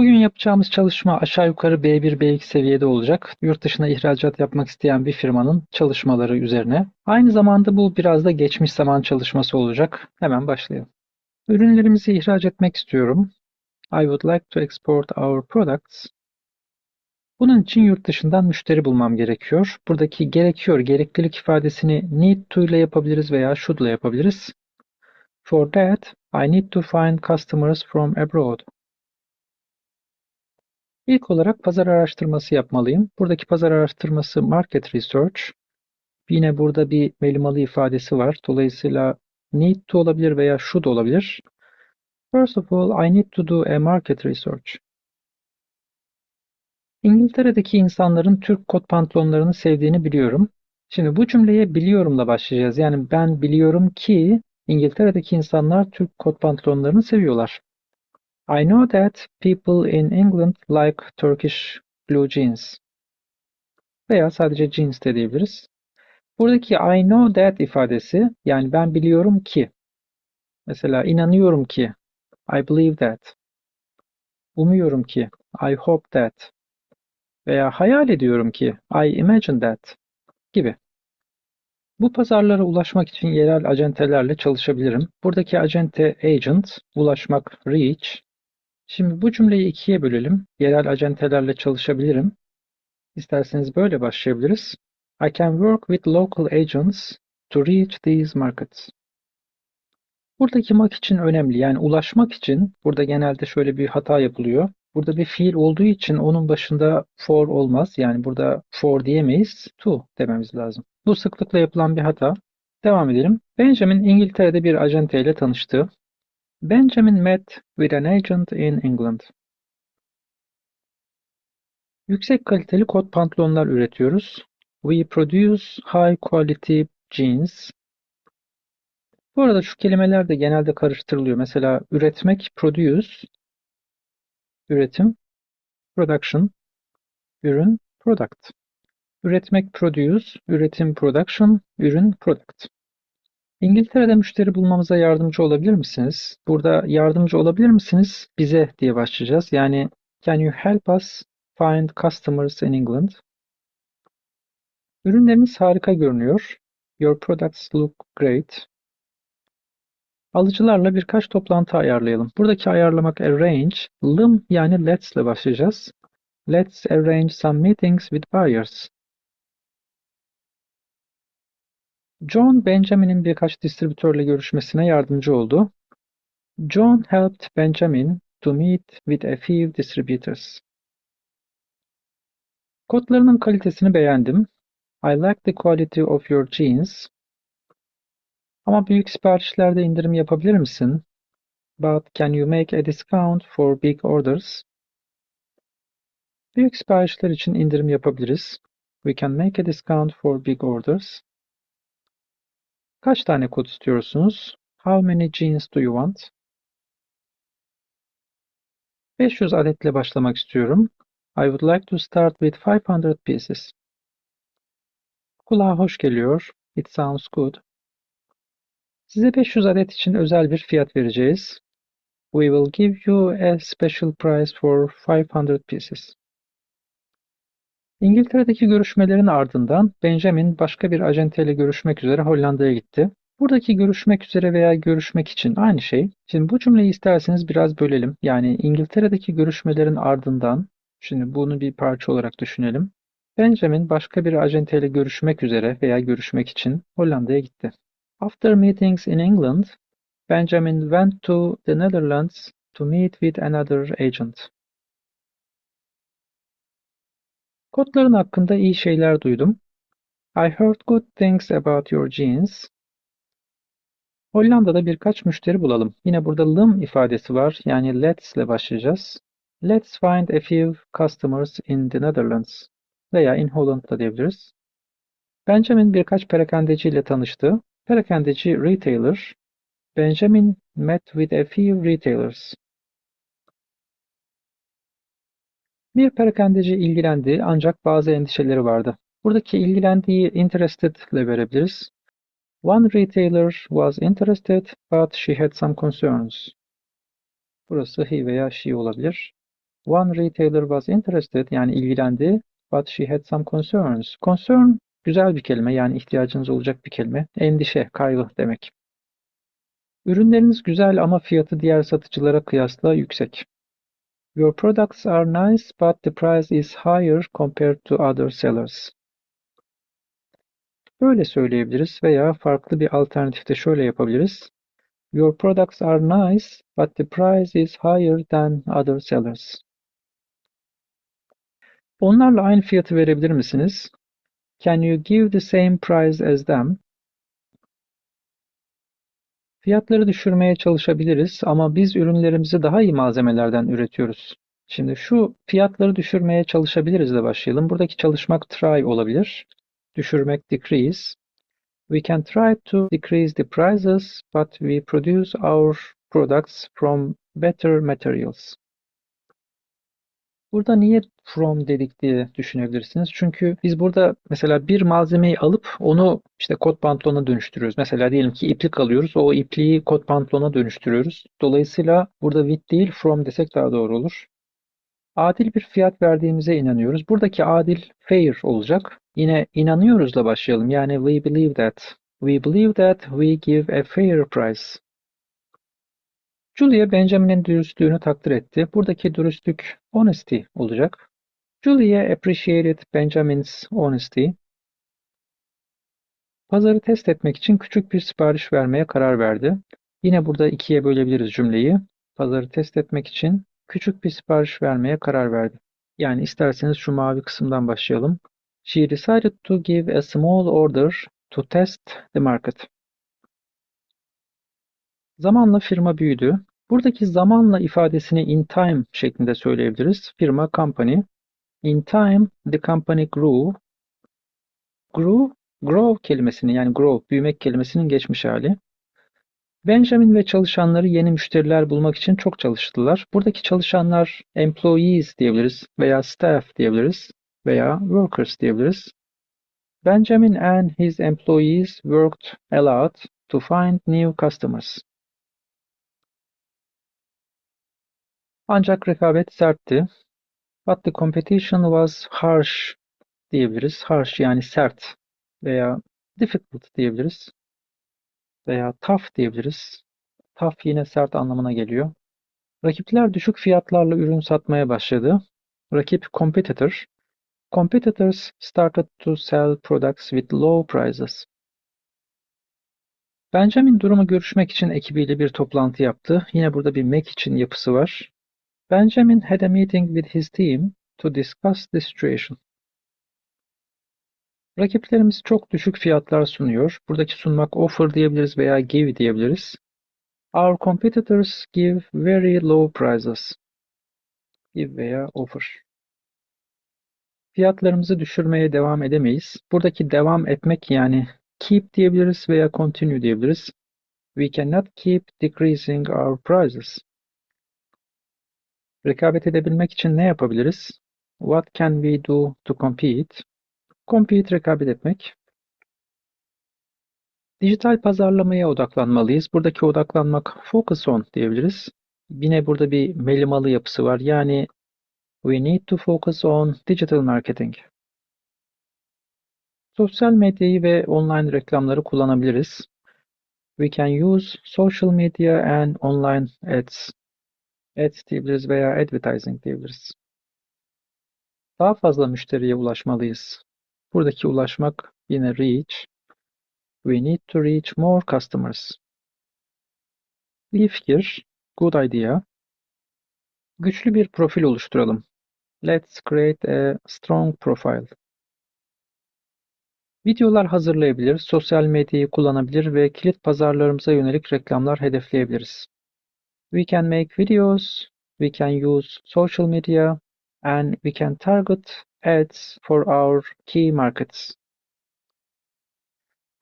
Bugün yapacağımız çalışma aşağı yukarı B1, B2 seviyede olacak. Yurt dışına ihracat yapmak isteyen bir firmanın çalışmaları üzerine. Aynı zamanda bu biraz da geçmiş zaman çalışması olacak. Hemen başlayalım. Ürünlerimizi ihraç etmek istiyorum. I would like to export our products. Bunun için yurt dışından müşteri bulmam gerekiyor. Buradaki gerekiyor, gereklilik ifadesini need to ile yapabiliriz veya should ile yapabiliriz. For that, I need to find customers from abroad. İlk olarak pazar araştırması yapmalıyım. Buradaki pazar araştırması market research. Yine burada bir melimalı ifadesi var. Dolayısıyla need to olabilir veya should olabilir. First of all, I need to do a market research. İngiltere'deki insanların Türk kot pantolonlarını sevdiğini biliyorum. Şimdi bu cümleye biliyorumla başlayacağız. Yani ben biliyorum ki İngiltere'deki insanlar Türk kot pantolonlarını seviyorlar. I know that people in England like Turkish blue jeans. Veya sadece jeans de diyebiliriz. Buradaki I know that ifadesi yani ben biliyorum ki. Mesela inanıyorum ki. I believe that. Umuyorum ki. I hope that. Veya hayal ediyorum ki. I imagine that. Gibi. Bu pazarlara ulaşmak için yerel acentelerle çalışabilirim. Buradaki acente agent, ulaşmak reach, Şimdi bu cümleyi ikiye bölelim. Yerel acentelerle çalışabilirim. İsterseniz böyle başlayabiliriz. I can work with local agents to reach these markets. Buradaki mak için önemli. Yani ulaşmak için burada genelde şöyle bir hata yapılıyor. Burada bir fiil olduğu için onun başında for olmaz. Yani burada for diyemeyiz. To dememiz lazım. Bu sıklıkla yapılan bir hata. Devam edelim. Benjamin İngiltere'de bir acenteyle tanıştı. Benjamin met with an agent in England. Yüksek kaliteli kot pantolonlar üretiyoruz. We produce high quality jeans. Bu arada şu kelimeler de genelde karıştırılıyor. Mesela üretmek, produce, üretim, production, ürün, product. Üretmek, produce, üretim, production, ürün, product. İngiltere'de müşteri bulmamıza yardımcı olabilir misiniz? Burada yardımcı olabilir misiniz? Bize diye başlayacağız. Yani can you help us find customers in England? Ürünleriniz harika görünüyor. Your products look great. Alıcılarla birkaç toplantı ayarlayalım. Buradaki ayarlamak arrange, lım yani let's ile başlayacağız. Let's arrange some meetings with buyers. John, Benjamin'in birkaç distribütörle görüşmesine yardımcı oldu. John helped Benjamin to meet with a few distributors. Kotlarının kalitesini beğendim. I like the quality of your jeans. Ama büyük siparişlerde indirim yapabilir misin? But can you make a discount for big orders? Büyük siparişler için indirim yapabiliriz. We can make a discount for big orders. Kaç tane kot istiyorsunuz? How many jeans do you want? 500 adetle başlamak istiyorum. I would like to start with 500 pieces. Kulağa hoş geliyor. It sounds good. Size 500 adet için özel bir fiyat vereceğiz. We will give you a special price for 500 pieces. İngiltere'deki görüşmelerin ardından Benjamin başka bir acenteyle görüşmek üzere Hollanda'ya gitti. Buradaki görüşmek üzere veya görüşmek için aynı şey. Şimdi bu cümleyi isterseniz biraz bölelim. Yani İngiltere'deki görüşmelerin ardından, şimdi bunu bir parça olarak düşünelim. Benjamin başka bir acenteyle görüşmek üzere veya görüşmek için Hollanda'ya gitti. After meetings in England, Benjamin went to the Netherlands to meet with another agent. Kodların hakkında iyi şeyler duydum. I heard good things about your jeans. Hollanda'da birkaç müşteri bulalım. Yine burada lım ifadesi var. Yani let's ile başlayacağız. Let's find a few customers in the Netherlands. Veya in Holland da diyebiliriz. Benjamin birkaç perakendeci ile tanıştı. Perakendeci retailer. Benjamin met with a few retailers. Bir perakendeci ilgilendi ancak bazı endişeleri vardı. Buradaki ilgilendiği interested ile verebiliriz. One retailer was interested but she had some concerns. Burası he veya she olabilir. One retailer was interested yani ilgilendi but she had some concerns. Concern güzel bir kelime yani ihtiyacınız olacak bir kelime. Endişe, kaygı demek. Ürünleriniz güzel ama fiyatı diğer satıcılara kıyasla yüksek. Your products are nice but the price is higher compared to other sellers. Böyle söyleyebiliriz veya farklı bir alternatifte şöyle yapabiliriz. Your products are nice but the price is higher than other sellers. Onlarla aynı fiyatı verebilir misiniz? Can you give the same price as them? Fiyatları düşürmeye çalışabiliriz ama biz ürünlerimizi daha iyi malzemelerden üretiyoruz. Şimdi şu fiyatları düşürmeye çalışabiliriz de başlayalım. Buradaki çalışmak try olabilir. Düşürmek decrease. We can try to decrease the prices, but we produce our products from better materials. Burada niye from dedik diye düşünebilirsiniz. Çünkü biz burada mesela bir malzemeyi alıp onu işte kot pantolona dönüştürüyoruz. Mesela diyelim ki iplik alıyoruz. O ipliği kot pantolona dönüştürüyoruz. Dolayısıyla burada with değil from desek daha doğru olur. Adil bir fiyat verdiğimize inanıyoruz. Buradaki adil fair olacak. Yine inanıyoruzla başlayalım. Yani we believe that. We believe that we give a fair price. Julia Benjamin'in dürüstlüğünü takdir etti. Buradaki dürüstlük honesty olacak. Julia appreciated Benjamin's honesty. Pazarı test etmek için küçük bir sipariş vermeye karar verdi. Yine burada ikiye bölebiliriz cümleyi. Pazarı test etmek için küçük bir sipariş vermeye karar verdi. Yani isterseniz şu mavi kısımdan başlayalım. She decided to give a small order to test the market. Zamanla firma büyüdü. Buradaki zamanla ifadesini in time şeklinde söyleyebiliriz. Firma company. In time the company grew. Grew, grow kelimesinin yani grow, büyümek kelimesinin geçmiş hali. Benjamin ve çalışanları yeni müşteriler bulmak için çok çalıştılar. Buradaki çalışanlar employees diyebiliriz veya staff diyebiliriz veya workers diyebiliriz. Benjamin and his employees worked a lot to find new customers. Ancak rekabet sertti. But the competition was harsh diyebiliriz. Harsh yani sert veya difficult diyebiliriz. Veya tough diyebiliriz. Tough yine sert anlamına geliyor. Rakipler düşük fiyatlarla ürün satmaya başladı. Rakip competitor. Competitors started to sell products with low prices. Benjamin durumu görüşmek için ekibiyle bir toplantı yaptı. Yine burada bir make için yapısı var. Benjamin had a meeting with his team to discuss the situation. Rakiplerimiz çok düşük fiyatlar sunuyor. Buradaki sunmak offer diyebiliriz veya give diyebiliriz. Our competitors give very low prices. Give veya offer. Fiyatlarımızı düşürmeye devam edemeyiz. Buradaki devam etmek yani keep diyebiliriz veya continue diyebiliriz. We cannot keep decreasing our prices. Rekabet edebilmek için ne yapabiliriz? What can we do to compete? Compete rekabet etmek. Dijital pazarlamaya odaklanmalıyız. Buradaki odaklanmak focus on diyebiliriz. Yine burada bir melimalı yapısı var. Yani we need to focus on digital marketing. Sosyal medyayı ve online reklamları kullanabiliriz. We can use social media and online ads. Ads diyebiliriz veya advertising diyebiliriz. Daha fazla müşteriye ulaşmalıyız. Buradaki ulaşmak yine reach. We need to reach more customers. İyi fikir. Good idea. Güçlü bir profil oluşturalım. Let's create a strong profile. Videolar hazırlayabilir, sosyal medyayı kullanabilir ve kilit pazarlarımıza yönelik reklamlar hedefleyebiliriz. We can make videos, we can use social media, and we can target ads for our key markets.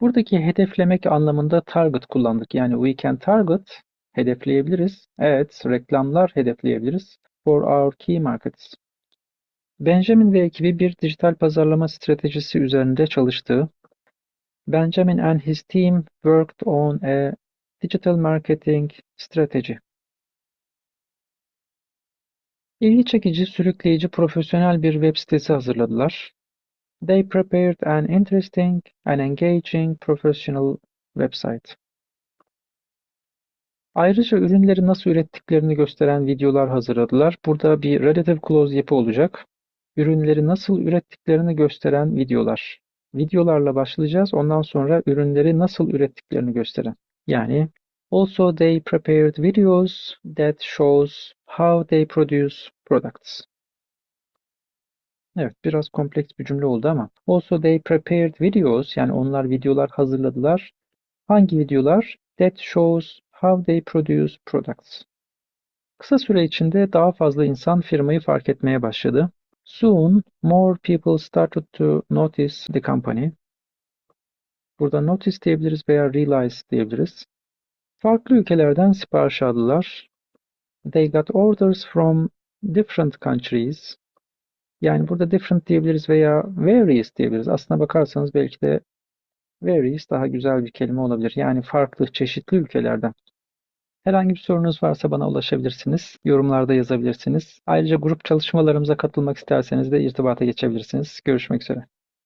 Buradaki hedeflemek anlamında target kullandık. Yani we can target hedefleyebiliriz. Ads, reklamlar hedefleyebiliriz. For our key markets. Benjamin ve ekibi bir dijital pazarlama stratejisi üzerinde çalıştı. Benjamin and his team worked on a digital marketing strategy. İlgi çekici, sürükleyici, profesyonel bir web sitesi hazırladılar. They prepared an interesting and engaging professional website. Ayrıca ürünleri nasıl ürettiklerini gösteren videolar hazırladılar. Burada bir relative clause yapı olacak. Ürünleri nasıl ürettiklerini gösteren videolar. Videolarla başlayacağız. Ondan sonra ürünleri nasıl ürettiklerini gösteren. Yani also they prepared videos that shows how they produce products. Evet, biraz kompleks bir cümle oldu ama also they prepared videos yani onlar videolar hazırladılar. Hangi videolar? That shows how they produce products. Kısa süre içinde daha fazla insan firmayı fark etmeye başladı. Soon, more people started to notice the company. Burada notice diyebiliriz veya realize diyebiliriz. Farklı ülkelerden sipariş aldılar. They got orders from different countries. Yani burada different diyebiliriz veya various diyebiliriz. Aslına bakarsanız belki de various daha güzel bir kelime olabilir. Yani farklı, çeşitli ülkelerden. Herhangi bir sorunuz varsa bana ulaşabilirsiniz. Yorumlarda yazabilirsiniz. Ayrıca grup çalışmalarımıza katılmak isterseniz de irtibata geçebilirsiniz. Görüşmek üzere.